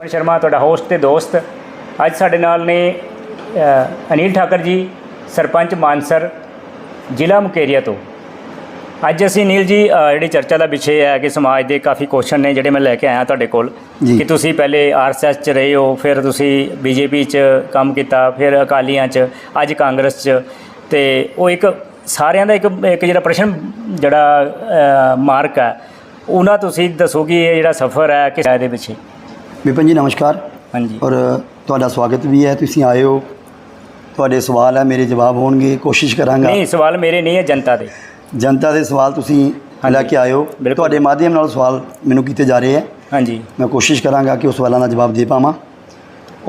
ਪਵਨ ਸ਼ਰਮਾ ਤੁਹਾਡਾ ਹੋਸਟ ਤੇ ਦੋਸਤ। ਅੱਜ ਸਾਡੇ ਨਾਲ ਨੇ ਅਨਿਲ ਠਾਕਰ ਜੀ ਸਰਪੰਚ ਮਾਨਸਰ ਜ਼ਿਲ੍ਹਾ ਮੁਕੇਰੀਆ ਤੋਂ। ਅੱਜ ਅਸੀਂ ਅਨਿਲ ਜੀ ਜਿਹੜੀ ਚਰਚਾ ਦਾ ਵਿਸ਼ੇ ਹੈ ਕਿ ਸਮਾਜ ਦੇ ਕਾਫੀ ਕੁਐਸਚਨ ਨੇ ਜਿਹੜੇ ਮੈਂ ਲੈ ਕੇ ਆਇਆ ਤੁਹਾਡੇ ਕੋਲ। ਕਿ ਤੁਸੀਂ ਪਹਿਲੇ ਆਰਐਸਐਸ ਚ ਰਹੇ ਹੋ ਫਿਰ ਤੁਸੀਂ ਬੀਜੇਪੀ ਚ ਕੰਮ ਕੀਤਾ ਫਿਰ ਅਕਾਲੀਆਂ ਚ ਅੱਜ ਕਾਂਗਰਸ ਚ। ਤੇ ਉਹ ਇੱਕ ਸਾਰਿਆਂ ਦਾ ਇੱਕ ਇੱਕ ਜਿਹੜਾ ਪ੍ਰਸ਼ਨ ਜਿਹੜਾ ਮਾਰਕ ਹੈ ਉਹਨਾਂ ਤੁਸੀਂ ਦੱਸੋ ਕਿ ਇਹ ਜਿਹੜਾ ਸਫ਼ਰ ਹੈ ਕਿਸ ਦੇ ਪਿੱਛੇ? ਵਿਪਨ ਜੀ ਨਮਸਕਾਰ। ਹਾਂਜੀ। ਔਰ ਤੁਹਾਡਾ ਸਵਾਗਤ ਵੀ ਹੈ ਤੁਸੀਂ ਆਏ ਹੋ। ਤੁਹਾਡੇ ਸਵਾਲ ਹੈ ਮੇਰੇ ਜਵਾਬ ਹੋਣਗੇ ਕੋਸ਼ਿਸ਼ ਕਰਾਂਗਾ। ਨਹੀਂ ਸਵਾਲ ਮੇਰੇ ਨਹੀਂ ਹੈ ਜਨਤਾ ਦੇ। ਜਨਤਾ ਦੇ ਸਵਾਲ ਤੁਸੀਂ ਲੈ ਕੇ ਆਏ ਹੋ। ਤੁਹਾਡੇ ਮਾਧਿਅਮ ਨਾਲ ਸਵਾਲ ਮੈਨੂੰ ਕੀਤੇ ਜਾ ਰਹੇ ਹੈ। ਹਾਂਜੀ। ਮੈਂ ਕੋਸ਼ਿਸ਼ ਕਰਾਂਗਾ ਕਿ ਉਸ ਸਵਾਲਾਂ ਦਾ ਜਵਾਬ ਦੇ ਪਾਵਾਂ।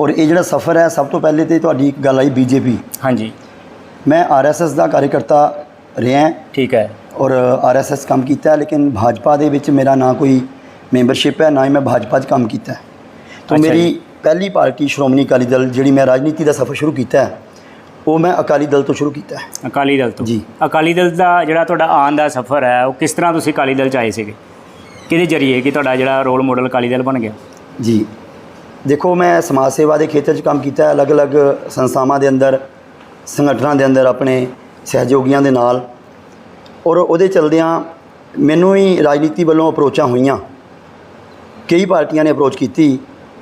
ਔਰ ਇਹ ਜਿਹੜਾ ਸਫ਼ਰ ਹੈ ਸਭ ਤੋਂ ਪਹਿਲੇ ਤੇ ਤੁਹਾਡੀ ਇੱਕ ਗੱਲ ਆਈ ਬੀਜੇਪੀ। ਹਾਂਜੀ। ਮੈਂ ਆਰਐਸਐਸ ਦਾ ਕਾਰਜਕਰਤਾ ਰਿਹਾ ਠੀਕ ਹੈ। ਔਰ ਆਰਐਸਐਸ ਕੰਮ ਕੀਤਾ ਹੈ, ਲੇਕਿਨ ਭਾਜਪਾ ਦੇ ਵਿੱਚ ਮੇਰਾ ਨਾ ਕੋਈ ਮੈਂਬਰਸ਼ਿਪ ਹੈ ਨਾ ਹੀ ਮੈਂ ਭਾਜਪਾ 'ਚ ਕੰਮ ਕੀਤਾ ਹੈ। ਤੋਂ ਮੇਰੀ ਪਹਿਲੀ ਪਾਰਟੀ ਸ਼੍ਰੋਮਣੀ ਅਕਾਲੀ ਦਲ ਜਿਹੜੀ ਮੈਂ ਰਾਜਨੀਤੀ ਦਾ ਸਫ਼ਰ ਸ਼ੁਰੂ ਕੀਤਾ ਹੈ, ਉਹ ਮੈਂ ਅਕਾਲੀ ਦਲ ਤੋਂ ਸ਼ੁਰੂ ਕੀਤਾ ਹੈ। ਅਕਾਲੀ ਦਲ ਤੋਂ? ਜੀ। ਅਕਾਲੀ ਦਲ ਦਾ ਜਿਹੜਾ ਤੁਹਾਡਾ ਆਉਣ ਦਾ ਸਫ਼ਰ ਹੈ ਉਹ ਕਿਸ ਤਰ੍ਹਾਂ ਤੁਸੀਂ ਅਕਾਲੀ ਦਲ ਚ ਆਏ ਸੀਗੇ? ਕਿਹਦੇ ਜਰੀਏ ਕਿ ਤੁਹਾਡਾ ਜਿਹੜਾ ਰੋਲ ਮਾਡਲ ਅਕਾਲੀ ਦਲ ਬਣ ਗਿਆ? ਜੀ। ਦੇਖੋ ਮੈਂ ਸਮਾਜ ਸੇਵਾ ਦੇ ਖੇਤਰ 'ਚ ਕੰਮ ਕੀਤਾ ਹੈ ਅਲੱਗ-ਅਲੱਗ ਸੰਸਥਾਵਾਂ ਦੇ ਅੰਦਰ ਸੰਗਠਨਾਂ ਦੇ ਅੰਦਰ ਆਪਣੇ ਸਹਿਯੋਗੀਆਂ ਦੇ ਨਾਲ। ਔਰ ਉਹਦੇ ਚਲਦਿਆਂ ਮੈਨੂੰ ਹੀ ਰਾਜਨੀਤੀ ਵੱਲੋਂ ਅਪਰੋਚਾਂ ਹੋਈਆਂ। ਕਈ ਪਾਰਟੀਆਂ ਨੇ ਅਪਰੋਚ ਕੀਤੀ।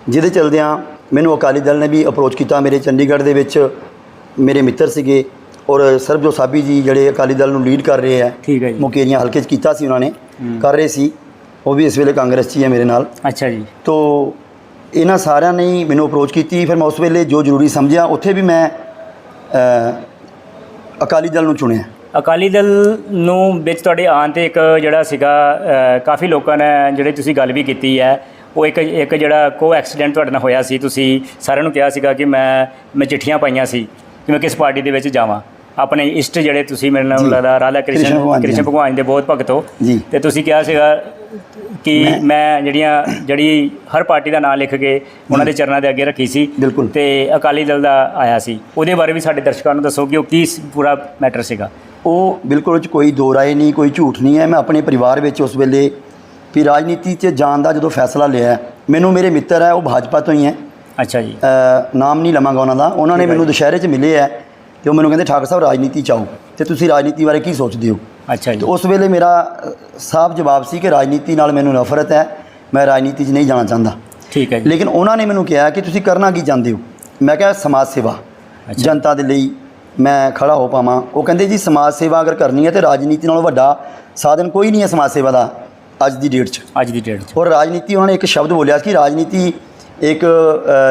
ਜਿਹਦੇ ਚਲਦਿਆਂ ਮੈਨੂੰ ਅਕਾਲੀ ਦਲ ਨੇ ਵੀ ਅਪਰੋਚ ਕੀਤਾ ਮੇਰੇ ਚੰਡੀਗੜ੍ਹ ਦੇ ਵਿੱਚ ਮੇਰੇ ਮਿੱਤਰ ਸੀਗੇ ਔਰ ਸਰਬਜੋਤ ਸਾਬੀ ਜੀ ਜਿਹੜੇ ਅਕਾਲੀ ਦਲ ਨੂੰ ਲੀਡ ਕਰ ਰਹੇ ਹੈ ਠੀਕ ਹੈ ਜੀ। ਮੁਕੇਰੀਆਂ ਹਲਕੇ 'ਚ ਕੀਤਾ ਸੀ ਉਹਨਾਂ ਨੇ ਕਰ ਰਹੇ ਸੀ। ਉਹ ਵੀ ਇਸ ਵੇਲੇ ਕਾਂਗਰਸ 'ਚ ਹੀ ਹੈ ਮੇਰੇ ਨਾਲ। ਅੱਛਾ ਜੀ। ਤੋ ਇਹਨਾਂ ਸਾਰਿਆਂ ਨੇ ਮੈਨੂੰ ਅਪਰੋਚ ਕੀਤੀ। ਫਿਰ ਮੈਂ ਉਸ ਵੇਲੇ ਜੋ ਜ਼ਰੂਰੀ ਸਮਝਿਆ ਉੱਥੇ ਵੀ ਮੈਂ ਅਕਾਲੀ ਦਲ ਨੂੰ ਚੁਣਿਆ। ਅਕਾਲੀ ਦਲ ਨੂੰ ਵਿੱਚ ਤੁਹਾਡੇ ਆਉਣ ਤੇ ਇੱਕ ਜਿਹੜਾ ਸੀਗਾ ਕਾਫੀ ਲੋਕਾਂ ਨੇ ਜਿਹੜੇ ਤੁਸੀਂ ਗੱਲ ਵੀ ਕੀਤੀ ਹੈ ਉਹ ਇੱਕ ਇੱਕ ਜਿਹੜਾ ਕੋ ਐਕਸੀਡੈਂਟ ਤੁਹਾਡੇ ਨਾਲ ਹੋਇਆ ਸੀ ਤੁਸੀਂ ਸਾਰਿਆਂ ਨੂੰ ਕਿਹਾ ਸੀਗਾ ਕਿ ਮੈਂ ਮੈਂ ਚਿੱਠੀਆਂ ਪਾਈਆਂ ਸੀ ਕਿ ਮੈਂ ਕਿਸ ਪਾਰਟੀ ਦੇ ਵਿੱਚ ਜਾਵਾਂ। ਆਪਣੇ ਇਸ਼ਟ ਜਿਹੜੇ ਤੁਸੀਂ ਮੇਰੇ ਨਾਲ। ਲੱਗਦਾ ਰਾਧਾ ਕ੍ਰਿਸ਼ਨ ਕ੍ਰਿਸ਼ਨ ਭਗਵਾਨ ਦੇ ਬਹੁਤ ਭਗਤ ਹੋ। ਤੇ ਤੁਸੀਂ ਕਿਹਾ ਸੀਗਾ ਕਿ ਮੈਂ ਜਿਹੜੀਆਂ ਜਿਹੜੀ ਹਰ ਪਾਰਟੀ ਦਾ ਨਾਮ ਲਿਖ ਕੇ ਉਹਨਾਂ ਦੇ ਚਰਨਾਂ ਦੇ ਅੱਗੇ ਰੱਖੀ ਸੀ। ਤੇ ਅਕਾਲੀ ਦਲ ਦਾ ਆਇਆ ਸੀ। ਉਹਦੇ ਬਾਰੇ ਵੀ ਸਾਡੇ ਦਰਸ਼ਕਾਂ ਨੂੰ ਦੱਸੋ ਕਿ ਉਹ ਕੀ ਪੂਰਾ ਮੈਟਰ ਸੀਗਾ। ਉਹ ਬਿਲਕੁਲ ਕੋਈ ਦੋ ਰਾਏ ਨਹੀਂ ਕੋਈ ਝੂਠ ਨਹੀਂ ਹੈ। ਮੈਂ ਆਪਣੇ ਪਰਿਵਾਰ ਵਿੱਚ ਉਸ ਵੇਲੇ ਵੀ ਰਾਜਨੀਤੀ 'ਚ ਜਾਣ ਦਾ ਜਦੋਂ ਫੈਸਲਾ ਲਿਆ ਮੈਨੂੰ ਮੇਰੇ ਮਿੱਤਰ ਹੈ ਉਹ ਭਾਜਪਾ ਤੋਂ ਹੀ ਹੈ। ਅੱਛਾ ਜੀ। ਨਾਮ ਨਹੀਂ ਲਵਾਂਗਾ ਉਹਨਾਂ ਦਾ। ਉਹਨਾਂ ਨੇ ਮੈਨੂੰ ਦੁਸ਼ਹਿਰੇ 'ਚ ਮਿਲੇ ਹੈ ਤੇ ਉਹ ਮੈਨੂੰ ਕਹਿੰਦੇ ਠਾਕਰ ਸਾਹਿਬ ਰਾਜਨੀਤੀ 'ਚ ਆਓ ਤੇ ਤੁਸੀਂ ਰਾਜਨੀਤੀ ਬਾਰੇ ਕੀ ਸੋਚਦੇ ਹੋ? ਅੱਛਾ ਜੀ। ਉਸ ਵੇਲੇ ਮੇਰਾ ਸਾਫ਼ ਜਵਾਬ ਸੀ ਕਿ ਰਾਜਨੀਤੀ ਨਾਲ ਮੈਨੂੰ ਨਫ਼ਰਤ ਹੈ ਮੈਂ ਰਾਜਨੀਤੀ 'ਚ ਨਹੀਂ ਜਾਣਾ ਚਾਹੁੰਦਾ। ਠੀਕ ਹੈ ਜੀ। ਲੇਕਿਨ ਉਹਨਾਂ ਨੇ ਮੈਨੂੰ ਕਿਹਾ ਕਿ ਤੁਸੀਂ ਕਰਨਾ ਕੀ ਚਾਹੁੰਦੇ ਹੋ? ਮੈਂ ਕਿਹਾ ਸਮਾਜ ਸੇਵਾ। ਜਨਤਾ ਦੇ ਲਈ ਮੈਂ ਖੜਾ ਹੋ ਪਾਵਾਂ। ਉਹ ਕਹਿੰਦੇ ਜੀ ਸਮਾਜ ਸੇਵਾ ਅਗਰ ਕਰਨੀ ਹੈ ਤੇ ਰਾਜਨੀਤੀ ਨਾਲੋਂ ਵੱਡਾ ਸਾਧਨ ਕੋਈ ਨਹੀਂ ਹੈ ਸਮਾਜ ਸੇਵਾ ਦਾ। ਅੱਜ ਦੀ ਡੇਟ 'ਚ ਅੱਜ ਦੀ ਡੇਟ 'ਚ ਔਰ ਰਾਜਨੀਤੀ ਉਹਨਾਂ ਨੇ ਇੱਕ ਸ਼ਬਦ ਬੋਲਿਆ ਕਿ ਰਾਜਨੀਤੀ ਇੱਕ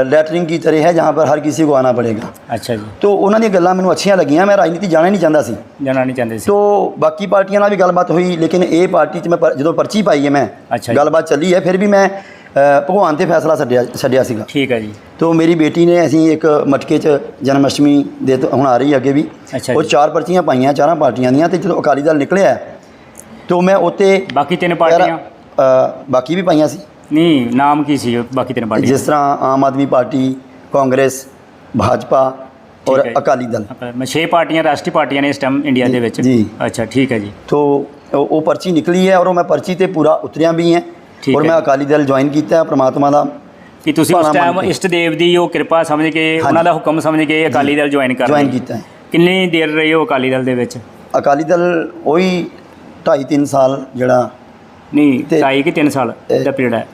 ਲੈਟਰਿੰਗ की तरह है जहाँ पर हर किसी को आना पड़ेगा ਅੱਛਾ ਜੀ तो ਉਹਨਾਂ ਦੀਆਂ ਗੱਲਾਂ ਮੈਨੂੰ ਅੱਛੀਆਂ ਲੱਗੀਆਂ ਮੈਂ ਰਾਜਨੀਤੀ ਜਾਣਾ ਹੀ ਨਹੀਂ ਚਾਹੁੰਦਾ ਸੀ ਜਾਣਾ ਨਹੀਂ ਚਾਹੁੰਦੇ ਸੀ ਤੋ ਬਾਕੀ ਪਾਰਟੀਆਂ ਨਾਲ ਵੀ ਗੱਲਬਾਤ ਹੋਈ ਲੇਕਿਨ ਇਹ ਪਾਰਟੀ 'ਚ ਮੈਂ ਪਰ- ਜਦੋਂ ਪਰਚੀ ਪਾਈ ਹੈ ਮੈਂ ਅੱਛਾ ਜੀ। ਗੱਲਬਾਤ ਚੱਲੀ ਹੈ ਫਿਰ ਵੀ ਮੈਂ ਅ, ਭਗਵਾਨ ਤੇ ਫੈਸਲਾ ਛੱਡਿਆ ਛੱਡਿਆ ਸੀਗਾ ਠੀਕ ਹੈ ਜੀ ਤੋ ਮੇਰੀ ਬੇਟੀ ਨੇ ਅਸੀਂ ਇੱਕ ਮਟਕੇ 'ਚ ਜਨਮ ਅਸ਼ਟਮੀ ਦੇ ਤੋਂ- ਹੁਣ ਆ ਰਹੀ ਹੈ ਅੱਗੇ ਵੀ ਅੱਛਾ ਉਹ ਜੀ। ਚਾਰ ਪਰਚੀਆਂ ਪਾਈਆਂ ਚਾਰਾਂ ਪਾਰਟੀਆਂ ਦੀਆਂ ਤੇ ਜਦੋਂ ਅਕਾਲੀ ਦਲ ਨਿਕਲਿਆ ਤੋ ਮੈਂ ਉੱਤੇ ਬਾਕੀ ਤਿੰਨ ਪਾਰਟੀਆਂ? ਅ, ਬਾਕੀ ਵੀ ਪਾਈਆਂ ਸੀ। ਨਹੀਂ ਨਾਮ ਕੀ ਸੀ ਬਾਕੀ ਤਿੰਨ ਪਾਰਟੀਆਂ? ਜਿਸ ਤਰ੍ਹਾਂ ਆਮ ਆਦਮੀ ਪਾਰਟੀ ਕਾਂਗਰਸ ਭਾਜਪਾ ਔਰ ਠੀਕ ਹੈ ਜੀ। ਅਕਾਲੀ ਦਲ। ਮੈਂ ਛੇ ਪਾਰਟੀਆਂ ਰਾਸ਼ਟਰੀ ਪਾਰਟੀਆਂ ਨੇ ਇਸ ਟਾਈਮ ਇੰਡੀਆ ਦੇ ਵਿੱਚ। ਜੀ। ਅੱਛਾ ਠੀਕ ਹੈ ਜੀ। ਤੋ ਉਹ ਉਹ ਪਰਚੀ ਨਿਕਲੀ ਹੈ ਔਰ ਉਹ ਮੈਂ ਪਰਚੀ ਤੇ ਪੂਰਾ ਉਤਰਿਆ ਵੀ ਹੈ। ਠੀਕ ਔਰ ਹੈ। ਮੈਂ ਅਕਾਲੀ ਦਲ ਜੁਆਇਨ ਕੀਤਾ ਹੈ ਪ੍ਰਮਾਤਮਾ ਦਾ ਕਿ ਤੁਸੀਂ ਉਸ ਭਾਣਾ ਮੰਨ ਟਾਈਮ ਕੇ। ਇਸ਼ਟ ਦੇਵ ਦੀ ਉਹ ਕਿਰਪਾ ਸਮਝ ਕੇ ਉਹਨਾਂ ਦਾ ਹੁਕਮ ਸਮਝ ਕੇ ਅਕਾਲੀ ਦਲ ਜੁਆਇਨ ਕਰ ਜੁਆਇਨ ਕੀਤਾ ਹੈ। ਕਿੰਨੀ ਦੇਰ ਰਹੇ ਹੋ ਅਕਾਲੀ ਦਲ ਦੇ ਵਿੱਚ? ਅਕਾਲੀ ਦਲ ਉਹੀ 2.5 3 ਸਾਲ ਜਿਹੜਾ ਨਹੀਂ ਤੇ- ਢਾਈ ਕਿ 3 ਸਾਲ ਦਾ ਪੀਰੀਅਡ ਹੈ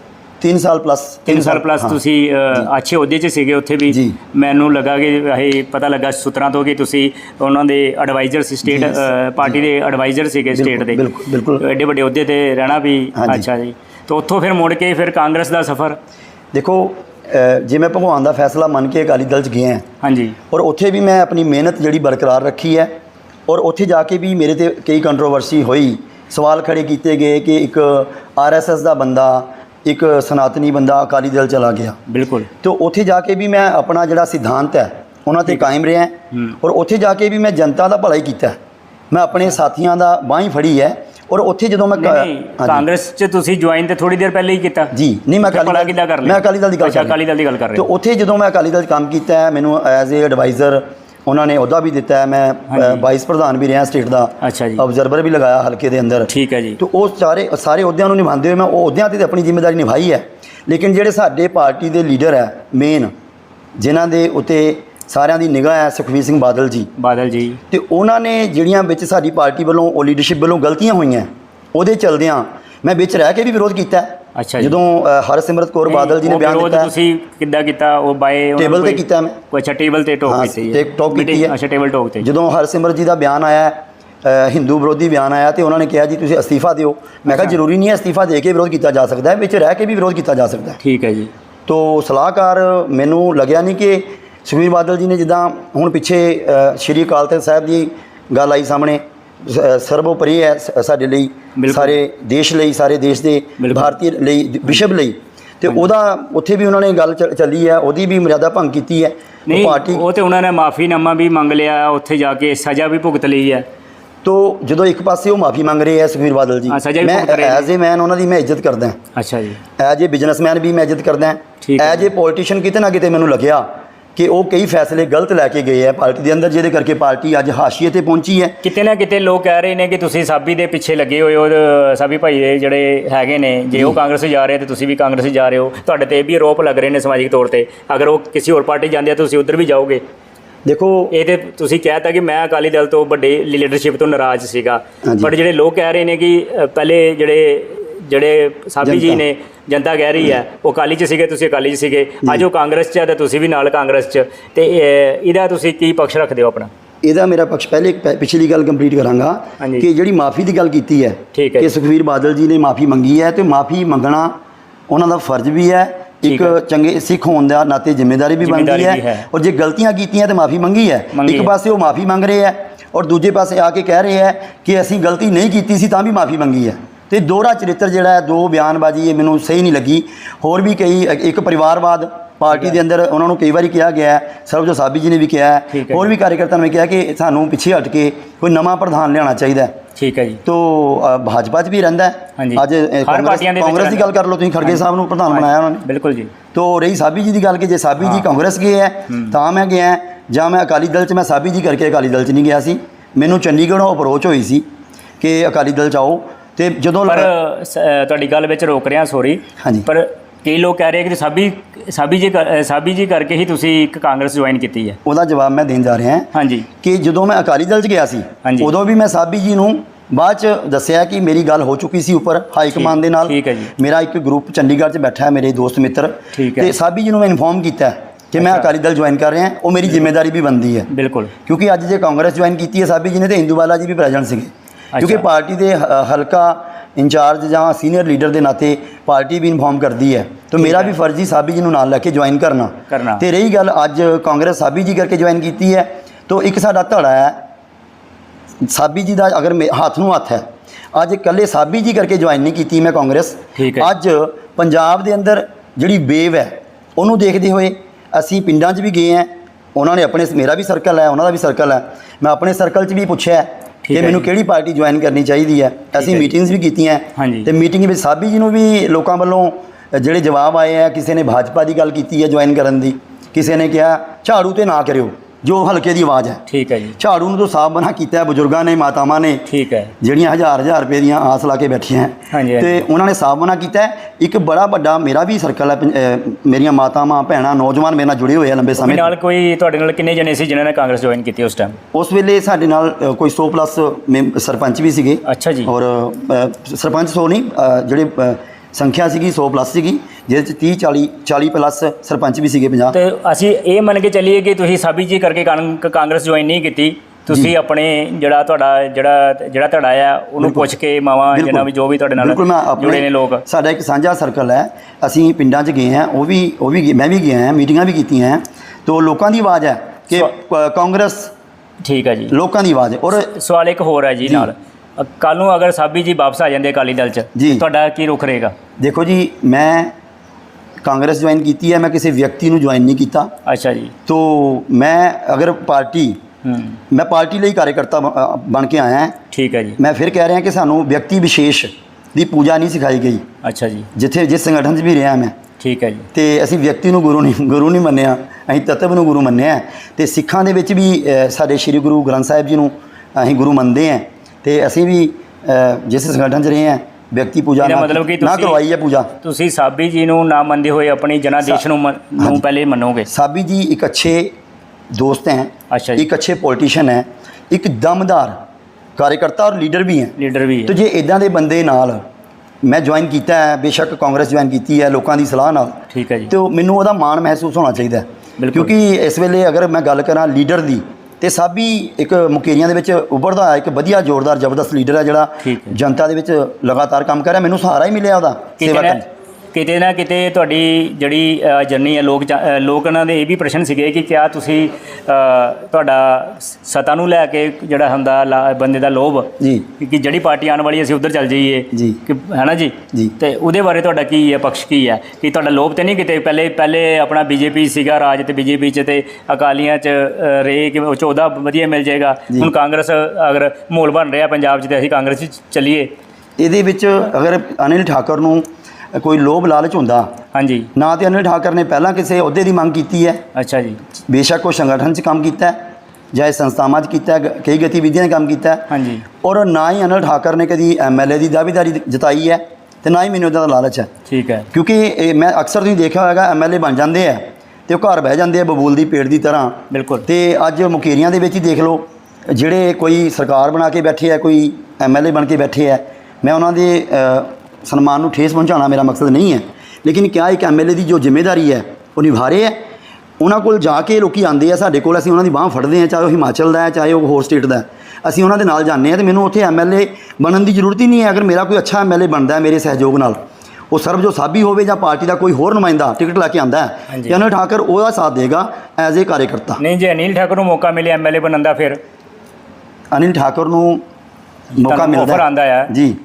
3 ਸਾਲ ਪਲੱਸ 3 ਸਾਲ ਪਲੱਸ। ਤੁਸੀਂ ਅ, ਅੱਛੇ ਅਹੁਦੇ 'ਚ ਸੀਗੇ ਉੱਥੇ ਵੀ ਜੀ। ਮੈਨੂੰ ਲੱਗਾ ਕਿ ਇਹ ਪਤਾ ਲੱਗਾ ਸੂਤਰਾਂ ਤੋਂ ਕਿ ਤੁਸੀਂ ਉਹਨਾਂ ਦੇ ਐਡਵਾਈਜ਼ਰ ਸੀ ਸਟੇਟ ਪਾਰਟੀ ਦੇ ਐਡਵਾਈਜ਼ਰ ਸੀਗੇ ਸਟੇਟ ਦੇ ਬਿਲਕੁਲ, ਬਿਲਕੁਲ। ਐਡੇ ਵੱਡੇ ਅਹੁਦੇ ਤੇ ਰਹਿਣਾ ਵੀ ਹਾਂਜੀ। ਅੱਛਾ ਜੀ ਤਾਂ ਉੱਥੋਂ ਫਿਰ ਮੁੜ ਕੇ ਫਿਰ ਕਾਂਗਰਸ ਦਾ ਸਫ਼ਰ ਦੇਖੋ ਅ, ਜੇ ਮੈਂ ਭਗਵਾਨ ਦਾ ਫੈਸਲਾ ਮੰਨ ਕੇ ਅਕਾਲੀ ਦਲ 'ਚ ਗਿਆ ਹਾਂ ਹਾਂਜੀ ਔਰ ਉੱਥੇ ਵੀ ਮੈਂ ਆਪਣੀ ਮਿਹਨਤ ਜਿਹੜੀ ਬਰਕਰਾਰ ਰੱਖੀ ਹੈ ਔਰ ਉੱਥੇ ਜਾ ਕੇ ਵੀ ਮੇਰੇ ਤੇ ਕਈ ਕੰਟਰੋਵਰਸੀ ਹੋਈ ਸਵਾਲ ਖੜੇ ਕੀਤੇ ਗਏ ਕਿ ਇੱਕ ਆਰਐਸਐਸ ਦਾ ਬੰਦਾ ਇੱਕ ਸਨਾਤਨੀ ਬੰਦਾ ਅਕਾਲੀ ਦਲ ਚਲਾ ਗਿਆ ਬਿਲਕੁਲ ਤੇ ਉੱਥੇ ਜਾ ਕੇ ਵੀ ਮੈਂ ਆਪਣਾ ਜਿਹੜਾ ਸਿਧਾਂਤ ਹੈ ਉਹਨਾਂ ਤੇ ਕਾਇਮ ਰਿਹਾ। ਔਰ ਉੱਥੇ ਜਾ ਕੇ ਵੀ ਮੈਂ ਜਨਤਾ ਦਾ ਭਲਾ ਹੀ ਕੀਤਾ। ਮੈਂ ਆਪਣੇ ਸਾਥੀਆਂ ਦਾ ਬਾਂਹ ਫੜੀ ਹੈ ਔਰ ਉੱਥੇ ਜਦੋਂ ਮੈਂ। ਕਾਂਗਰਸ 'ਚ ਤੁਸੀਂ ਜੁਆਇਨ ਤੇ ਥੋੜੀ ਦੇਰ ਪਹਿਲੇ ਹੀ ਕੀਤਾ ਜੀ ਨਹੀਂ ਮੈਂ ਅਕਾਲੀ ਦਲ- ਕਿੱਦਾਂ ਕਰ ਲਿਆ ਮੈਂ ਅਕਾਲੀ ਦਲ ਦੀ ਗੱਲ ਕਰ ਰਿਹਾ। ਅਕਾਲੀ ਦਲ ਦੀ ਗੱਲ ਕਰ ਰਹੇ ਤੇ। ਉੱਥੇ ਜਦੋਂ ਮੈਂ ਅਕਾਲੀ ਦਲ 'ਚ ਕੰਮ ਕੀਤਾ ਮੈਨੂੰ ਐਜ਼ ਏ ਐਡਵਾਈਜ਼ਰ ਉਹਨਾਂ ਨੇ ਅਹੁਦਾ ਵੀ ਦਿੱਤਾ ਹੈ। ਮੈਂ। ਵਾਈਸ ਪ੍ਰਧਾਨ ਵੀ ਰਿਹਾ ਸਟੇਟ ਦਾ। ਅੱਛਾ ਜੀ। ਆਬਜ਼ਰਵਰ ਵੀ ਲਗਾਇਆ ਹਲਕੇ ਦੇ ਅੰਦਰ। ਠੀਕ ਹੈ ਜੀ। ਤੇ ਉਹ ਸਾਰੇ ਸਾਰੇ ਅਹੁਦਿਆਂ ਨੂੰ ਨਿਭਾਉਂਦੇ ਹੋਏ ਮੈਂ ਉਹ ਅਹੁਦਿਆਂ ਤੇ ਆਪਣੀ ਜ਼ਿੰਮੇਵਾਰੀ ਨਿਭਾਈ ਹੈ। ਲੇਕਿਨ ਜਿਹੜੇ ਸਾਡੇ ਪਾਰਟੀ ਦੇ ਲੀਡਰ ਹੈ ਮੇਨ ਜਿਨ੍ਹਾਂ ਦੇ ਉੱਤੇ ਸਾਰਿਆਂ ਦੀ ਨਿਗਾਹ ਹੈ ਸੁਖਬੀਰ ਸਿੰਘ ਬਾਦਲ ਜੀ। ਬਾਦਲ ਜੀ। ਤੇ ਉਹਨਾਂ ਨੇ ਜਿਹੜੀਆਂ ਵਿੱਚ ਸਾਡੀ ਪਾਰਟੀ ਵੱਲੋਂ ਉਹ ਲੀਡਰਸ਼ਿਪ ਵੱਲੋਂ ਗਲਤੀਆਂ ਹੋਈਆਂ ਉਹਦੇ ਚਲਦਿਆਂ ਮੈਂ ਵਿੱਚ ਰਹਿ ਕੇ ਵੀ ਵਿਰੋਧ ਕੀਤਾ। ਹੈ। ਅੱਛਾ ਜੀ। ਜਦੋਂ ਹਰਸਿਮਰਤ ਕੌਰ ਬਾਦਲ ਜੀ ਨੇ ਬਿਆਨ ਦਿੱਤਾ। ਤੁਸੀਂ ਕਿੱਦਾਂ ਕੀਤਾ? ਉਹ ਬਾਏ ਟੇਬਲ ਤੇ ਕੀਤਾ ਮੈਂ। ਕੋਈ ਅੱਛਾ ਟੇਬਲ ਤੇ ਟੋਕ ਹਾਂ, ਕੀਤੀ ਤੇ talk ਕੀਤੀ ਹੈ। ਅੱਛਾ ਟੇਬਲ ਟੋਕ ਤੇ। ਜਦੋਂ ਹਰਸਿਮਰਤ ਜੀ ਦਾ ਬਿਆਨ ਆਇਆ ਹਿੰਦੂ ਵਿਰੋਧੀ ਬਿਆਨ ਆਇਆ ਤੇ ਉਹਨਾਂ ਨੇ ਕਿਹਾ ਜੀ ਤੁਸੀਂ ਅਸਤੀਫਾ ਦਿਓ। ਮੈਂ ਕਿਹਾ। ਜ਼ਰੂਰੀ ਨਹੀਂ ਹੈ ਅਸਤੀਫਾ ਦੇ ਕੇ ਵਿਰੋਧ ਕੀਤਾ ਜਾ ਸਕਦਾ ਹੈ ਵਿੱਚ ਰਹਿ ਕੇ ਵੀ ਵਿਰੋਧ ਕੀਤਾ ਜਾ ਸਕਦਾ ਹੈ। ਠੀਕ ਹੈ ਜੀ। ਤੋ ਸਲਾਹਕਾਰ ਮੈਨੂੰ ਲੱਗਿਆ ਨਹੀਂ ਕਿ ਸੁਖਬੀਰ ਬਾਦਲ ਜੀ ਨੇ ਜਿੱਦਾਂ ਹੁਣ ਪਿੱਛੇ ਸ਼੍ਰੀ ਅਕਾਲ ਤਖਤ ਸਾਹਿਬ ਦੀ ਗੱਲ ਆਈ ਸਾਹਮਣੇ। ਸ- ਸਰਵੋਪਰੀ ਹੈ ਸ- ਸਾਡੇ ਲਈ। ਸਾਰੇ ਦੇਸ਼ ਲਈ ਸਾਰੇ ਦੇਸ਼ ਦੇ। ਭਾਰਤੀ ਲਈ ਵਿਸ਼ਵ ਲਈ। ਤੇ ਉਹਦਾ ਉੱਥੇ ਵੀ ਉਹਨਾਂ ਨੇ ਗੱਲ ਚ- ਚੱਲੀ ਹੈ ਉਹਦੀ ਵੀ ਮਰਿਆਦਾ ਭੰਗ ਕੀਤੀ ਹੈ। ਉਹ ਨਹੀਂ ਪਾਰਟੀ ਉਹ ਤੇ ਉਹਨਾਂ ਨੇ ਮਾਫੀਨਾਮਾ ਵੀ ਮੰਗ ਲਿਆ ਉੱਥੇ ਜਾ ਕੇ ਸਜ਼ਾ ਵੀ ਭੁਗਤ ਲਈ ਹੈ। ਤੋ ਜਦੋਂ ਇੱਕ ਪਾਸੇ ਉਹ ਮਾਫੀ ਮੰਗ ਰਹੇ ਹੈ ਸੁਖਬੀਰ ਬਾਦਲ ਜੀ। ਹਾਂ, ਸਜ਼ਾ ਵੀ ਮੈਂ ਭੁਗਤ ਰਹੇ ਨੇ। ਐਜ਼ ਏ ਮੈਨ ਉਹਨਾਂ ਦੀ ਮੈਂ ਇੱਜ਼ਤ ਕਰਦਾ। ਅੱਛਾ ਜੀ। ਐਜ਼ ਏ ਬਿਜ਼ਨਸਮੈਨ ਵੀ ਮੈਂ ਇੱਜ਼ਤ ਕਰਦਾ। ਠੀਕ ਹੈ ਐਜ਼ ਏ ਪੋਲੀਟੀਸ਼ੀਅਨ ਕਿਤੇ ਨਾ ਕਿਤੇ ਮੈਨੂੰ ਲੱਗਿਆ ਕਿ ਉਹ ਕਈ ਫੈਸਲੇ ਗਲਤ ਲੈ ਕੇ ਗਏ ਹੈ ਪਾਰਟੀ ਦੇ ਅੰਦਰ ਜਿਹਦੇ ਕਰਕੇ ਪਾਰਟੀ ਅੱਜ ਹਾਸ਼ੀਏ ਤੇ ਪਹੁੰਚੀ ਹੈ। ਕਿਤੇ ਨਾ ਕਿਤੇ ਲੋਕ ਕਹਿ ਰਹੇ ਨੇ ਕਿ ਤੁਸੀਂ ਸਾਬੀ ਦੇ ਪਿੱਛੇ ਲੱਗੇ ਹੋਏ ਹੋ ਸਾਬੀ ਭਾਈ ਦੇ ਜਿਹੜੇ ਹੈਗੇ ਨੇ ਜੇ ਉਹ ਕਾਂਗਰਸ ਜਾ ਰਹੇ ਤੇ ਤੁਸੀਂ ਵੀ ਕਾਂਗਰਸ ਜਾ ਰਹੇ ਹੋ ਤੁਹਾਡੇ ਤੇ ਇਹ ਵੀ ਆਰੋਪ ਲੱਗ ਰਹੇ ਨੇ ਸਮਾਜਿਕ ਤੌਰ ਤੇ। ਅਗਰ ਉਹ ਕਿਸੇ ਹੋਰ ਪਾਰਟੀ ਜਾਂਦੇ ਆ ਤੁਸੀਂ ਉਧਰ ਵੀ ਜਾਓਗੇ। ਦੇਖੋ ਇਹ ਤੇ ਤੁਸੀਂ ਕਹਿਤਾ ਕਿ ਮੈਂ ਅਕਾਲੀ ਦਲ ਤੋਂ ਵੱਡੇ ਲੀਡਰਸ਼ਿਪ ਤੋਂ ਨਾਰਾਜ਼ ਸੀਗਾ। ਬਟ ਜਿਹੜੇ ਲੋਕ ਕਹਿ ਰਹੇ ਨੇ ਕਿ ਪਹਿਲੇ ਜਿਹੜੇ ਜਿਹੜੇ ਸਾਬੀ ਜੀ। ਨੇ ਜਨਤਾ ਕਹਿ ਰਹੀ ਹੈ ਉਹ ਅਕਾਲੀ ਚ ਸੀਗੇ ਤੁਸੀਂ ਅਕਾਲੀ ਚ ਸੀਗੇ ਅੱਜ ਉਹ ਕਾਂਗਰਸ ਚ ਹੈ ਤੇ ਤੁਸੀਂ ਵੀ ਨਾਲ ਕਾਂਗਰਸ ਚ ਤੇ ਇਹਦਾ ਤੁਸੀਂ ਕੀ ਪੱਖ ਰੱਖਦੇ ਹੋ ਆਪਣਾ ਇਹਦਾ ਮੇਰਾ ਪੱਖ ਪਹਿਲੇ ਪਿਛਲੀ ਗੱਲ ਕੰਪਲੀਟ ਕਰਾਂਗਾ। ਕਿ ਜਿਹੜੀ ਮਾਫੀ ਦੀ ਗੱਲ ਕੀਤੀ ਹੈ ਕਿ ਜੀ। ਸੁਖਬੀਰ ਬਾਦਲ ਜੀ ਨੇ ਮਾਫੀ ਮੰਗੀ ਹੈ ਤੇ ਮਾਫੀ ਮੰਗਣਾ ਉਹਨਾਂ ਦਾ ਫਰਜ਼ ਵੀ ਹੈ ਇੱਕ। ਚੰਗੇ ਸਿੱਖ ਹੋਣ ਦਾ ਨਾਤੇ ਜ਼ਿੰਮੇਵਾਰੀ ਵੀ ਬਣਦੀ ਹੈ। ਔਰ ਜੇ ਗਲਤੀਆਂ ਕੀਤੀਆਂ ਤੇ ਮਾਫੀ ਮੰਗੀ ਹੈ ਇੱਕ। ਪਾਸੇ ਉਹ ਮਾਫੀ ਮੰਗ ਰਹੇ ਹੈ ਔਰ ਦੂਜੇ ਪਾਸੇ ਆ ਕੇ ਕਹਿ ਰਹੇ ਹੈ ਕਿ ਅਸੀਂ ਗਲਤੀ ਨਹੀਂ ਕੀਤੀ ਸੀ ਤਾਂ ਵੀ ਮਾਫੀ ਮੰਗੀ ਹੈ ਤੇ ਦੋਹਰਾ ਚਰਿੱਤਰ ਜਿਹੜਾ ਹੈ ਦੋ ਬਿਆਨਬਾਜ਼ੀ ਇਹ ਮੈਨੂੰ ਸਹੀ ਨਹੀਂ ਲੱਗੀ। ਹੋਰ ਵੀ ਕਈ ਇੱਕ ਪਰਿਵਾਰਵਾਦ ਪਾਰਟੀ ਦੇ ਅੰਦਰ ਉਹਨਾਂ ਨੂੰ ਕਈ ਵਾਰੀ ਕਿਹਾ ਗਿਆ ਸਰਬਜੋਤ ਸਾਬੀ ਜੀ ਨੇ ਵੀ ਕਿਹਾ ਹੋਰ ਵੀ ਕਾਰਜਕਰਤਾ ਨੇ ਕਿਹਾ ਕਿ ਸਾਨੂੰ ਪਿੱਛੇ ਹਟ ਕੇ ਕੋਈ ਨਵਾਂ ਪ੍ਰਧਾਨ ਲਿਆਉਣਾ ਚਾਹੀਦਾ ਹੈ। ਠੀਕ ਹੈ ਜੀ। ਤੋ ਭਾਜਪਾ 'ਚ ਵੀ ਰਹਿੰਦਾ। ਅੱਜ ਕਾਂਗਰਸ ਦੇ ਗੱਲ ਕਰ ਲਓ ਤੁਸੀਂ ਖੜਗੇ ਸਾਹਿਬ ਨੂੰ ਪ੍ਰਧਾਨ ਬਣਾਇਆ ਉਹਨਾਂ ਨੇ। ਬਿਲਕੁਲ ਜੀ। ਤੋ ਰਹੀ ਸਾਬੀ ਜੀ ਦੀ ਗੱਲ ਕਿ ਜੇ ਸਾਬੀ ਜੀ ਕਾਂਗਰਸ ਗਏ ਹੈ ਤਾਂ ਮੈਂ ਗਿਆ ਜਾਂ ਮੈਂ ਅਕਾਲੀ ਦਲ 'ਚ ਮੈਂ ਸਾਬੀ ਜੀ ਕਰਕੇ ਅਕਾਲੀ ਦਲ 'ਚ ਨਹੀਂ ਗਿਆ ਸੀ। ਮੈਨੂੰ ਚੰਡੀਗੜ੍ਹੋਂ ਅਪਰੋਚ ਹੋਈ ਸੀ ਕਿ ਅਕਾਲੀ ਦਲ 'ਚ ਆਓ। ਤੇ ਜਦੋਂ ਪਰ ਸ- ਤੁਹਾਡੀ ਗੱਲ ਵਿੱਚ ਰੋਕ ਰਿਹਾ ਸੋਰੀ ਹਾਂਜੀ। ਪਰ ਕਈ ਲੋਕ ਕਹਿ ਰਹੇ ਕਿ ਸਾਬੀ ਸਾਬੀ ਜੀ ਕਰ- ਸਾਬੀ ਜੀ ਕਰਕੇ ਹੀ ਤੁਸੀਂ ਇੱਕ ਕਾਂਗਰਸ ਜੁਆਇਨ ਕੀਤੀ ਹੈ। ਉਹਦਾ ਜਵਾਬ ਮੈਂ ਦੇਣ ਜਾ ਰਿਹਾ। ਹਾਂ ਹਾਂਜੀ। ਕਿ ਜਦੋਂ ਮੈਂ ਅਕਾਲੀ ਦਲ 'ਚ ਗਿਆ ਸੀ ਹਾਂਜੀ। ਉਦੋਂ ਵੀ ਮੈਂ ਸਾਬੀ ਜੀ ਨੂੰ ਬਾਅਦ 'ਚ ਦੱਸਿਆ ਕਿ ਮੇਰੀ ਗੱਲ ਹੋ ਚੁੱਕੀ ਸੀ ਉੱਪਰ ਹਾਈ ਕਮਾਨ ਦੇ ਨਾਲ। ਠੀਕ ਹੈ ਜੀ। ਮੇਰਾ ਇੱਕ ਗਰੁੱਪ ਚੰਡੀਗੜ੍ਹ 'ਚ ਬੈਠਾ ਹੈ ਮੇਰੇ ਦੋਸਤ ਮਿੱਤਰ। ਠੀਕ ਹੈ। ਤੇ ਸਾਬੀ ਜੀ ਨੂੰ ਮੈਂ ਇਨਫੋਰਮ ਕੀਤਾ ਹੈ ਕਿ ਮੈਂ। ਅਕਾਲੀ ਦਲ ਜੁਆਇਨ ਕਰ ਰਿਹਾ ਉਹ ਮੇਰੀ ਜ਼ਿੰਮੇਵਾਰੀ ਵੀ ਬਣਦੀ ਹੈ। ਬਿਲਕੁਲ। ਕਿਉਂਕਿ ਅੱਜ ਜੇ ਕਾਂਗਰਸ ਜੁਆਇਨ ਕੀਤੀ ਹੈ ਸਾਬੀ ਜੀ ਨੇ ਤੇ ਇੰਦੂਵਾਲਾ ਜੀ ਵੀ ਪ੍ਰੈਜ਼ੈਂਟ ਸੀਗੇ। ਕਿਉਂਕਿ। ਪਾਰਟੀ ਦੇ ਹਲਕਾ ਇੰਚਾਰਜ ਜਾਂ ਸੀਨੀਅਰ ਲੀਡਰ ਦੇ ਨਾਤੇ ਪਾਰਟੀ ਵੀ ਇਨਫੋਰਮ ਕਰਦੀ ਹੈ। ਤਾਂ ਮੇਰਾ। ਵੀ ਫਰਜ਼ ਹੀ ਸਾਬੀ ਜੀ ਨੂੰ ਨਾਲ ਲੈ ਕੇ ਜੁਆਇਨ ਕਰਨਾ। ਤੇ ਰਹੀ ਗੱਲ ਅੱਜ ਕਾਂਗਰਸ ਸਾਬੀ ਜੀ ਕਰਕੇ ਜੁਆਇਨ ਕੀਤੀ ਹੈ। ਤਾਂ ਇੱਕ ਸਾਡਾ ਧੜਾ ਹੈ। ਸਾਬੀ ਜੀ ਦਾ ਅਗਰ ਮੇ- ਹੱਥ ਨੂੰ ਹੱਥ ਹੈ। ਅੱਜ ਇਕੱਲੇ ਸਾਬੀ ਜੀ ਕਰਕੇ ਜੁਆਇਨ ਨਹੀਂ ਕੀਤੀ ਮੈਂ ਕਾਂਗਰਸ। ਅੱਜ ਪੰਜਾਬ ਦੇ ਅੰਦਰ ਜਿਹੜੀ ਵੇਵ ਹੈ ਉਹਨੂੰ ਦੇਖਦੇ ਹੋਏ ਅਸੀਂ ਪਿੰਡਾਂ 'ਚ ਵੀ ਗਏ ਹਾਂ। ਉਹਨਾਂ ਨੇ ਆਪਣੇ ਮੇਰਾ ਵੀ ਸਰਕਲ ਹੈ ਉਹਨਾਂ ਦਾ ਵੀ ਸਰਕਲ ਹੈ। ਮੈਂ ਆਪਣੇ ਸਰਕਲ 'ਚ ਵੀ ਪੁੱਛਿਆ ਕਿ ਮੈਨੂੰ। ਕਿਹੜੀ ਪਾਰਟੀ ਜੁਆਇਨ ਕਰਨੀ ਚਾਹੀਦੀ ਹੈ ਅਸੀਂ। ਮੀਟਿੰਗਸ ਵੀ ਕੀਤੀਆਂ। ਤੇ ਮੀਟਿੰਗ ਵਿੱਚ ਸਾਬੀ ਜੀ ਨੂੰ ਵੀ ਲੋਕਾਂ ਵੱਲੋਂ ਜਿਹੜੇ ਜਵਾਬ ਆਏ ਆ ਕਿਸੇ ਨੇ ਭਾਜਪਾ ਦੀ ਗੱਲ ਕੀਤੀ ਹੈ ਜੁਆਇਨ ਕਰਨ ਦੀ ਕਿਸੇ ਨੇ ਕਿਹਾ ਝਾੜੂ ਤੇ ਨਾ ਕਰਿਓ ਜੋ ਹਲਕੇ ਦੀ ਆਵਾਜ਼ ਹੈ ਠੀਕ ਹੈ ਜੀ ਝਾੜੂ ਨੂੰ ਤਾਂ ਸਾਫ਼ ਬਣਾ ਕੀਤਾ ਹੈ ਬਜ਼ੁਰਗਾਂ ਨੇ ਮਾਤਾਵਾਂ ਨੇ ਠੀਕ ਹੈ ਜਿਹੜੀਆਂ ਹਜ਼ਾਰ ਹਜ਼ਾਰ ਰੁਪਏ ਦੀਆਂ ਆਸ ਲਾ ਕੇ ਬੈਠੀਆਂ। ਹਾਂਜੀ, ਹਾਂਜੀ। ਤੇ ਉਹਨਾਂ ਨੇ ਸਾਫ਼ ਬਣਾ ਕੀਤਾ ਹੈ। ਇੱਕ ਬੜਾ ਵੱਡਾ ਮੇਰਾ ਵੀ ਸਰਕਲ ਹੈ ਪੰਜ- ਅਹ ਮੇਰੀਆਂ ਮਾਤਾਵਾਂ ਭੈਣਾਂ ਨੌਜਵਾਨ ਮੇਰੇ ਨਾਲ ਜੁੜੇ ਹੋਏ ਆ ਲੰਬੇ ਸਮੇਂ। ਨਾਲ ਕੋਈ ਤੁਹਾਡੇ ਨਾਲ ਕਿੰਨੇ ਜਣੇ ਸੀ ਜਿਨ੍ਹਾਂ ਨੇ ਕਾਂਗਰਸ ਜੁਆਇਨ ਕੀਤੀ ਉਸ ਟਾਈਮ ਉਸ ਵੇਲੇ ਸਾਡੇ ਨਾਲ ਅ, ਕੋਈ 100 ਪਲੱਸ ਸਰਪੰਚ ਵੀ ਸੀਗੇ ਅੱਛਾ ਜੀ ਔਰ ਅ, ਸਰਪੰਚ 100 ਨਹੀਂ ਅ, ਜਿਹੜੇ ਅ, ਸੰਖਿਆ ਸੀਗੀ 100 ਪਲੱਸ ਸੀਗੀ ਜਿਹਦੇ ਚ 30 40 40 ਪਲੱਸ ਸਰਪੰਚ ਵੀ ਸੀਗੇ 50 ਤੇ ਅਸੀਂ ਇਹ ਮੰਨ ਕੇ ਚੱਲੀਏ ਕਿ ਤੁਸੀਂ ਸਾਬੀ ਜੀ ਕਰਕੇ ਕਾਂ- ਕਾਂਗਰਸ ਜੁਆਇਨ ਨਹੀਂ ਕੀਤੀ। ਤੁਸੀਂ ਆਪਣੇ ਜਿਹੜਾ ਤੁਹਾਡਾ ਜਿਹੜਾ ਜਿਹੜਾ ਧੜਾ ਆ ਉਹਨੂੰ ਪੁੱਛ ਕੇ ਮਾਵਾ ਬਿਲਕੁਲ। ਜਿਹਨਾਂ ਵੀ ਜੋ ਵੀ ਤੁਹਾਡੇ ਨਾਲ ਬਿਲਕੁਲ ਮੈਂ ਆਪਣੇ ਜੁੜੇ ਨੇ ਲੋਕ। ਸਾਡਾ ਇੱਕ ਸਾਂਝਾ ਸਰਕਲ ਹੈ। ਅਸੀਂ ਪਿੰਡਾਂ 'ਚ ਗਏ ਹਾਂ ਉਹ ਵੀ ਉਹ ਵੀ ਗਏ- ਮੈਂ ਵੀ ਗਿਆ ਹਾਂ ਮੀਟਿੰਗਾਂ ਵੀ ਕੀਤੀਆਂ ਹੈ। ਤੋਂ ਲੋਕਾਂ ਦੀ ਆਵਾਜ਼ ਹੈ ਕਿ ਕ- ਕਾਂਗਰਸ ਠੀਕ ਹੈ ਜੀ। ਲੋਕਾਂ ਦੀ ਆਵਾਜ਼ ਹੈ ਔਰ ਸਵਾਲ ਇੱਕ ਹੋਰ ਹੈ ਜੀ ਜੀ। ਨਾਲ। ਕੱਲ ਨੂੰ ਅਗਰ ਸਾਬੀ ਜੀ ਵਾਪਸ ਆ ਜਾਂਦੇ ਅਕਾਲੀ ਦਲ ਚ ਜੀ। ਤੁਹਾਡਾ ਕੀ ਰੁਖ ਰਹੇਗਾ? ਦੇਖੋ ਜੀ ਮੈਂ ਕਾਂਗਰਸ ਜੁਆਇਨ ਕੀਤੀ ਹੈ ਮੈਂ ਕਿਸੇ ਵਿਅਕਤੀ ਨੂੰ ਜੁਆਇਨ ਨਹੀਂ ਕੀਤਾ। ਅੱਛਾ ਜੀ। ਤੋਂ ਮੈਂ ਅਗਰ ਪਾਰਟੀ ਮੈਂ ਪਾਰਟੀ ਲਈ ਕਾਰਜਕਰਤਾ ਬਣ ਕੇ ਆਇਆ ਹਾਂ। ਠੀਕ ਹੈ ਜੀ। ਮੈਂ ਫਿਰ ਕਹਿ ਰਿਹਾ ਕਿ ਸਾਨੂੰ ਵਿਅਕਤੀ ਵਿਸ਼ੇਸ਼ ਦੀ ਪੂਜਾ ਨਹੀਂ ਸਿਖਾਈ ਗਈ। ਅੱਛਾ ਜੀ। ਜਿੱਥੇ ਜਿਸ ਸੰਗਠਨ 'ਚ ਵੀ ਰਿਹਾ ਮੈਂ। ਠੀਕ ਹੈ ਜੀ। ਤੇ ਅਸੀਂ ਵਿਅਕਤੀ ਨੂੰ ਗੁਰੂ ਨਹੀਂ ਗੁਰੂ ਨਹੀਂ ਮੰਨਿਆ। ਅਸੀਂ ਤਤਵ ਨੂੰ ਗੁਰੂ ਮੰਨਿਆ ਤੇ ਸਿੱਖਾਂ ਦੇ ਵਿੱਚ ਵੀ ਸਾਡੇ ਸ੍ਰੀ ਗੁਰੂ ਗ੍ਰੰਥ ਸਾਹਿਬ ਜੀ ਨੂੰ ਅਸੀਂ ਗੁਰੂ ਮੰਨਦੇ ਹਾਂ। ਤੇ ਅਸੀਂ ਵੀ ਜਿਸ ਸੰਗਠਨ 'ਚ ਰਹੇ ਹਾਂ ਵਿਅਕਤੀ ਪੂਜਾ ਇਹਦਾ ਨਾ ਮਤਲਬ ਕਿ ਨਾ ਤੁਸੀਂ- ਕਰਵਾਈ ਹੈ ਪੂਜਾ ਤੁਸੀਂ ਸਾਬੀ ਜੀ ਨੂੰ ਨਾ ਮੰਨਦੇ ਹੋਏ ਆਪਣੀ ਜਨਾਦੇਸ਼ ਨੂੰ ਮੰਨ- ਨੂੰ। ਪਹਿਲੇ ਮੰਨੋਗੇ ਸਾਬੀ ਜੀ ਇੱਕ ਅੱਛੇ ਦੋਸਤ ਹੈ ਇੱਕ ਅੱਛੇ ਪੋਲੀਟੀਸ਼ੀਅਨ ਹੈ ਇੱਕ ਦਮਦਾਰ ਕਾਰਜਕਰਤਾ ਔਰ ਲੀਡਰ ਵੀ ਹੈ ਲੀਡਰ ਵੀ ਤੇ ਹੈ ਜੇ ਇਦਾਂ ਦੇ ਬੰਦੇ ਨਾਲ ਮੈਂ ਜੁਆਇਨ ਕੀਤਾ ਹੈ ਬੇਸ਼ੱਕ ਕਾਂਗਰਸ ਜੁਆਇਨ ਕੀਤੀ ਹੈ ਲੋਕਾਂ ਦੀ ਸਲਾਹ ਨਾਲ ਠੀਕ ਹੈ ਜੀ ਤੇ ਉਹ ਮੈਨੂੰ ਉਹਦਾ ਮਾਣ ਮਹਿਸੂਸ ਹੋਣਾ ਚਾਹੀਦਾ ਹੈ। ਬਿਲਕੁਲ। ਕਿਉਂਕਿ ਇਸ ਵੇਲੇ ਅਗਰ ਮੈਂ ਗੱਲ ਕਰਾਂ ਲੀਡਰ ਦੀ ਤੇ ਸਾਬੀ ਇੱਕ ਮੁਕੇਰੀਆਂ ਦੇ ਵਿੱਚ ਉੱਭਰਦਾ ਹੋਇਆ ਇੱਕ ਵਧੀਆ ਜ਼ੋਰਦਾਰ ਜ਼ਬਰਦਸਤ ਲੀਡਰ ਹੈ ਜਿਹੜਾ ਠੀਕ ਹੈ। ਜਨਤਾ ਦੇ ਵਿੱਚ ਲਗਾਤਾਰ ਕੰਮ ਕਰ ਰਿਹਾ ਮੈਨੂੰ ਸਹਾਰਾ ਹੀ ਮਿਲਿਆ ਉਹਦਾ ਸੇਵਾ ਕਰਨ। ਕਿਤੇ ਨਾ ਕਿਤੇ ਤੁਹਾਡੀ ਜਿਹੜੀ ਜਰਨੀ ਹੈ ਲੋਕ ਲੋਕਾਂ ਦੇ ਇਹ ਵੀ ਪ੍ਰਸ਼ਨ ਸੀਗੇ ਕਿ ਕਿਆ ਤੁਸੀਂ ਤੁਹਾਡਾ ਸਤਾ ਨੂੰ ਲੈ ਕੇ ਜਿਹੜਾ ਹੁੰਦਾ ਬੰਦੇ ਦਾ ਲੋਭ ਜੀ ਕਿ- ਜਿਹੜੀ ਪਾਰਟੀ ਆਉਣ ਵਾਲੀ ਅਸੀਂ ਉਧਰ ਚੱਲ ਜਾਈਏ ਜੀ। ਕਿ ਹੈ ਨਾ ਜੀ। ਤੇ ਉਹਦੇ ਬਾਰੇ ਤੁਹਾਡਾ ਕੀ ਹੈ ਪਕਸ਼ ਕੀ ਹੈ ਕਿ ਤੁਹਾਡਾ ਲੋਭ ਤੇ ਨਹੀਂ ਕਿਤੇ ਪਹਿਲੇ ਪਹਿਲੇ ਆਪਣਾ ਬੀਜੇਪੀ ਸੀਗਾ ਰਾਜ ਤੇ ਬੀਜੇਪੀ ਚ ਤੇ ਅਕਾਲੀਆਂ ਚ ਰਹੇ ਕਿ ਉਹ 'ਚ ਉਹਦਾ ਵਧੀਆ ਮਿਲ ਜਾਏਗਾ। ਹੁਣ ਕਾਂਗਰਸ ਅਗਰ ਮਾਹੌਲ ਬਣ ਰਿਹਾ ਪੰਜਾਬ 'ਚ ਤੇ ਅਸੀਂ ਕਾਂਗਰਸ 'ਚ ਚੱਲੀਏ ਇਹਦੇ ਵਿੱਚ ਅਗਰ ਅਨਿਲ ਠਾਕਰ ਨੂੰ ਕੋਈ ਲੋਭ ਲਾਲਚ ਹੁੰਦਾ। ਹਾਂਜੀ। ਨਾ ਤੇ ਅਨਿਲ ਠਾਕਰ ਨੇ ਪਹਿਲਾਂ ਕਿਸੇ ਅਹੁਦੇ ਦੀ ਮੰਗ ਕੀਤੀ ਹੈ। ਅੱਛਾ ਜੀ। ਬੇਸ਼ੱਕ ਉਹ ਸੰਗਠਨ 'ਚ ਕੰਮ ਕੀਤਾ ਹੈ ਜਾਂ ਇਹ ਸੰਸਥਾਵਾਂ 'ਚ ਕੀਤਾ ਹੈ ਕਈ ਗਤੀਵਿਧੀਆਂ 'ਚ ਕੰਮ ਕੀਤਾ ਹੈ। ਹਾਂਜੀ। ਔਰ ਨਾ ਹੀ ਅਨਿਲ ਠਾਕਰ ਨੇ ਕਦੀ ਐਮਐਲਏ ਦੀ ਦਾਅਵੇਦਾਰੀ ਜਤਾਈ ਹੈ ਤੇ ਨਾ ਹੀ ਮੈਨੂੰ ਉਹਦਾ ਲਾਲਚ ਹੈ। ਠੀਕ ਹੈ। ਕਿਉਂਕਿ ਇਹ ਮੈਂ ਅਕਸਰ ਤੁਸੀਂ ਦੇਖਿਆ ਹੋਵੇਗਾ ਐਮਐਲਏ ਬਣ ਜਾਂਦੇ ਆ ਤੇ ਉਹ ਘਰ ਬਹਿ ਜਾਂਦੇ ਆ ਬਬੂਲ ਦੀ ਪੇੜ ਦੀ ਤਰ੍ਹਾਂ। ਬਿਲਕੁਲ। ਤੇ ਅੱਜ ਮੁਕੇਰੀਆਂ ਦੇ ਵਿੱਚ ਹੀ ਦੇਖ ਲਓ ਜਿਹੜੇ ਕੋਈ ਸਰਕਾਰ ਬਣਾ ਕੇ ਬੈਠੇ ਆ ਕੋਈ ਐਮਐਲਏ ਬਣ ਕੇ ਬੈਠੇ ਆ ਮੈਂ ਉਹਨਾਂ ਦੇ ਅ, ਸਨਮਾਨ ਨੂੰ ਠੇਸ ਪਹੁੰਚਾਉਣਾ ਮੇਰਾ ਮਕਸਦ ਨਹੀਂ ਹੈ। ਲੇਕਿਨ ਕਿਆ ਇੱਕ ਐਮਐਲਏ ਦੀ ਜੋ ਜ਼ਿੰਮੇਵਾਰੀ ਹੈ ਉਹ ਨਿਭਾ ਰਹੇ ਹੈ। ਉਹਨਾਂ ਕੋਲ ਜਾ ਕੇ ਲੋਕੀ ਆਉਂਦੇ ਆ ਸਾਡੇ ਕੋਲ ਅਸੀਂ ਉਹਨਾਂ ਦੀ ਬਾਹ ਫੜਦੇ ਆ ਚਾਹੇ ਉਹ ਹਿਮਾਚਲ ਦਾ ਹੈ ਚਾਹੇ ਉਹ ਹੋਰ ਸਟੇਟ ਦਾ ਅਸੀਂ ਉਹਨਾਂ ਦੇ ਨਾਲ ਜਾਂਦੇ ਆ ਤੇ ਮੈਨੂੰ ਉੱਥੇ ਐਮਐਲਏ ਬਣਨ ਦੀ ਜ਼ਰੂਰਤ ਹੀ ਨਹੀਂ ਹੈ। ਅਗਰ ਮੇਰਾ ਕੋਈ ਅੱਛਾ ਐਮਐਲਏ ਬਣਦਾ ਹੈ ਮੇਰੇ ਸਹਿਯੋਗ ਨਾਲ ਉਹ ਸਰਬਜੋਤ ਸਾਬੀ ਹੋਵੇ ਜਾਂ ਪਾਰਟੀ ਦਾ ਕੋਈ ਹੋਰ ਨੁਮਾਇੰਦਾ ਟਿਕਟ ਲੈ ਕੇ ਆਂਦਾ ਹੈ। ਤੇ ਅਨਿਲ ਠਾਕਰ ਉਹਦਾ ਸਾਥ ਦੇਗਾ ਐਜ਼ ਏ ਕਾਰਜਕਰਤਾ। ਨਹੀਂ ਜੇ ਅਨਿਲ ਠਾਕੁਰ ਨੂੰ ਮੌਕਾ ਮਿਲੇ ਐਮਐਲਏ ਬਣਨ ਦਾ ਫਿਰ। ਅਨਿਲ ਠਾਕੁਰ ਨੂੰ ਮੌਕਾ ਮਿਲਦਾ ਹੈ। ਜੀ।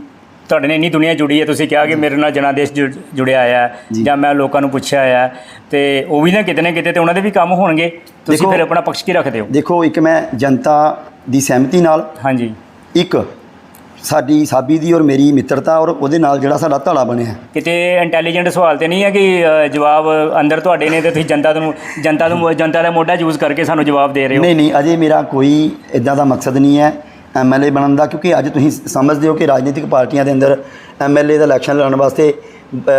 ਤੁਹਾਡੇ ਨਾਲ ਇੰਨੀ ਦੁਨੀਆ ਜੁੜੀ ਹੈ ਤੁਸੀਂ ਕਿਹਾ ਕਿ ਮੇਰੇ ਨਾਲ ਜਨਾਦੇਸ਼ ਜੁੜ- ਜੁੜਿਆ ਆ ਜੀ। ਮੈਂ ਲੋਕਾਂ ਨੂੰ ਪੁੱਛਿਆ ਆ ਤੇ ਉਹ ਵੀ ਨਾ ਕਿਤੇ ਨਾ ਕਿਤੇ ਤੇ ਉਹਨਾਂ ਦੇ ਵੀ ਕੰਮ ਹੋਣਗੇ। ਤੁਸੀਂ ਫਿਰ ਆਪਣਾ ਪਕਸ਼ ਕੀ ਰੱਖਦੇ ਹੋ? ਦੇਖੋ ਇੱਕ ਮੈਂ ਜਨਤਾ ਦੀ ਸਹਿਮਤੀ ਨਾਲ ਹਾਂਜੀ। ਇੱਕ ਸਾਡੀ ਸਾਬੀ ਦੀ ਔਰ ਮੇਰੀ ਮਿੱਤਰਤਾ ਔਰ ਉਹਦੇ ਨਾਲ ਜਿਹੜਾ ਸਾਡਾ ਧੜਾ ਬਣਿਆ। ਕਿਤੇ ਇੰਟੈਲੀਜੈਂਟ ਸਵਾਲ ਤੇ ਨਹੀਂ ਹੈ ਕਿ ਜਵਾਬ ਅੰਦਰ ਤੁਹਾਡੇ ਨੇ ਤੇ ਤੁਸੀਂ ਜਨਤਾ ਨੂੰ ਜਨਤਾ ਨੂੰ ਜਨਤਾ ਦਾ ਮੋਢਾ ਯੂਜ਼ ਕਰਕੇ ਸਾਨੂੰ ਜਵਾਬ ਦੇ ਰਹੇ ਹੋ? ਨਹੀਂ ਨਹੀਂ ਅਜੇ ਮੇਰਾ ਕੋਈ ਇਦਾਂ ਦਾ ਮਕਸਦ ਨਹੀਂ ਹੈ। ਐਮਐਲਏ ਬਣਨ ਦਾ ਕਿਉਂਕਿ ਅੱਜ ਤੁਸੀਂ ਸਮਝਦੇ ਹੋ ਕਿ ਰਾਜਨੀਤਿਕ ਪਾਰਟੀਆਂ ਦੇ ਅੰਦਰ ਐਮਐਲਏ ਦਾ ਇਲੈਕਸ਼ਨ ਲੜਨ ਵਾਸਤੇ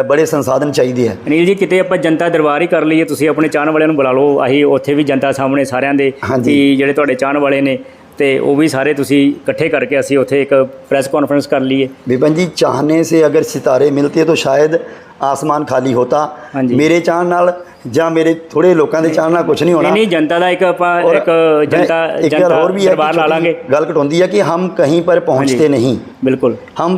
ਬੜੇ ਸੰਸਾਧਨ ਚਾਹੀਦੇ ਆ ਅਨਿਲ ਜੀ ਕਿਤੇ ਆਪਾਂ ਜਨਤਾ ਦਰਬਾਰ ਹੀ ਕਰ ਲਈਏ ਤੁਸੀਂ ਆਪਣੇ ਚਾਹਣ ਵਾਲਿਆਂ ਨੂੰ ਬੁਲਾ ਲਓ ਅਸੀਂ ਉੱਥੇ ਵੀ ਜਨਤਾ ਸਾਹਮਣੇ ਸਾਰਿਆਂ ਦੇ। ਕਿ ਜਿਹੜੇ ਤੁਹਾਡੇ ਚਾਹਣ ਵਾਲੇ ਨੇ ਤੇ ਉਹ ਵੀ ਸਾਰੇ ਤੁਸੀਂ ਇਕੱਠੇ ਕਰਕੇ ਅਸੀਂ ਉੱਥੇ ਇੱਕ प्रेस कॉन्फ्रेंस कर लिए विपिन जी चाहने से अगर सितारे मिलते तो शायद ਆਸਮਾਨ ਖਾਲੀ ਹੋਤਾ। ਹਾਂਜੀ। ਮੇਰੇ ਚਾਹ ਨਾਲ ਜਾਂ ਮੇਰੇ ਥੋੜੇ ਲੋਕਾਂ ਦੇ ਚਾਹ ਨਾਲ ਕੁਝ ਨਹੀਂ ਹੋਣਾ। ਨਹੀਂ ਜਨਤਾ ਦਾ ਇੱਕ ਆਪਾਂ ਇੱਕ ਜਨਤਾ ਗੱਲ ਜਨਤਾ ਹੋਰ ਲਾ ਲਾਂਗੇ। ਗੱਲ ਘਟਾਉਂਦੀ ਹੈ ਕਿ ਹਮ ਕਹੀਂ ਪਰ ਪਹੁੰਚਦੇ ਨਹੀਂ। ਬਿਲਕੁਲ। ਹਮ